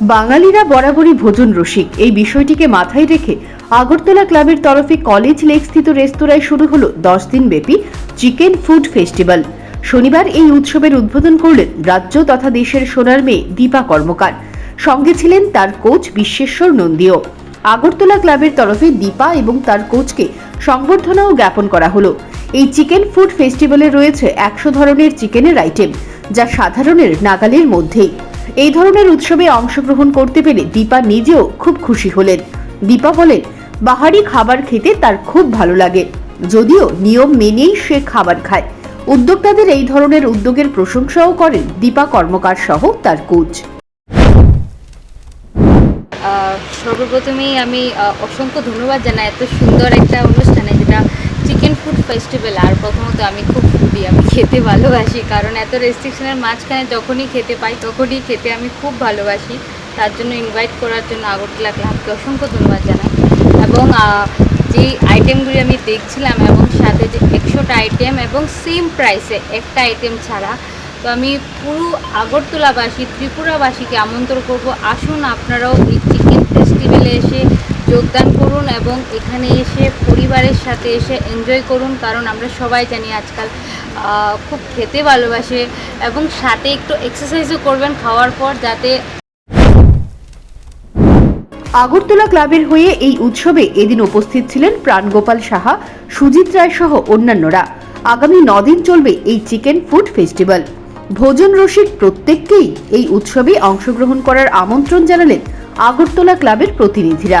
বাঙালিরা বরাবরই ভোজন রসিক। এই বিষয়টিকে মাথায় রেখে আগরতলা ক্লাবের তরফে কলেজ লেক স্থিত রেস্তোরাঁয় শুরু হলো দশ দিন ব্যাপী চিকেন ফুড ফেস্টিভ্যাল। শনিবার এই উৎসবের উদ্বোধন করলেন রাজ্য তথা দেশের সোনার মেয়ে দীপা কর্মকার। সঙ্গে ছিলেন তার কোচ বিশ্বেশ্বর নন্দীও। আগরতলা ক্লাবের তরফে দীপা এবং তার কোচকে সংবর্ধনাও জ্ঞাপন করা হলো। এই চিকেন ফুড ফেস্টিভ্যালে রয়েছে একশো ধরনের চিকেনের আইটেম, যা সাধারণের নাগালের মধ্যেই। এই ধরনের উৎসবে অংশগ্রহণ করতে পেরে দীপা নিজেও খুব খুশি হলেন। দীপা বলেন, বাহারি খাবার খেতে তার খুব ভালো লাগে। যদিও নিয়ম মেনেই সে খাবার খায়। উদ্যোক্তাদের এই ধরনের উদ্যোগের প্রশংসাও করেন দীপা কর্মকার সহ তার কোচ। সর্বপ্রথমেই আমি অসংখ্য ধন্যবাদ জানাই এত সুন্দর একটা অনুষ্ঠানে যেটা চিকেন ফুড ফেস্টিভ্যাল আর প্রথমত আমি খুব ফুডি আমি খেতে ভালোবাসি, কারণ এত রেস্ট্রিকশনের মাঝখানে যখনই খেতে পাই, তখনই খেতে আমি খুব ভালোবাসি। তার জন্য ইনভাইট করার জন্য আগরতলা ক্লাবকে অসংখ্য ধন্যবাদ জানাই। এবং যে আইটেমগুলি আমি দেখছিলাম এবং সাথে যে একশোটা আইটেম এবং সেম প্রাইসে একটা আইটেম ছাড়া, তো আমি পুরো আগরতলাবাসী, ত্রিপুরাবাসীকে আমন্ত্রণ করব। আসুন, আপনারাও এই চিকেন ফেস্টিভ্যালে এসে যোগদান করুন এবং এখানে এসে পরিবারের সাথে এসে এনজয় করুন, কারণ আমরা সবাই জানি আজকাল খুব খেতে ভালোবাসে এবং সাথে একটু এক্সারসাইজও করবেন খাওয়ার পর যাতে আগরতলা ক্লাবের হয়ে এই উৎসবে এদিন উপস্থিত ছিলেন প্রাণগোপাল সাহা, সুজিত রায় সহ অন্যান্যরা। আগামী নদিন চলবে এই চিকেন ফুড ফেস্টিভ্যাল। ভোজন রসিক প্রত্যেককেই এই উৎসবে অংশগ্রহণ করার আমন্ত্রণ জানালেন আগরতলা ক্লাবের প্রতিনিধিরা।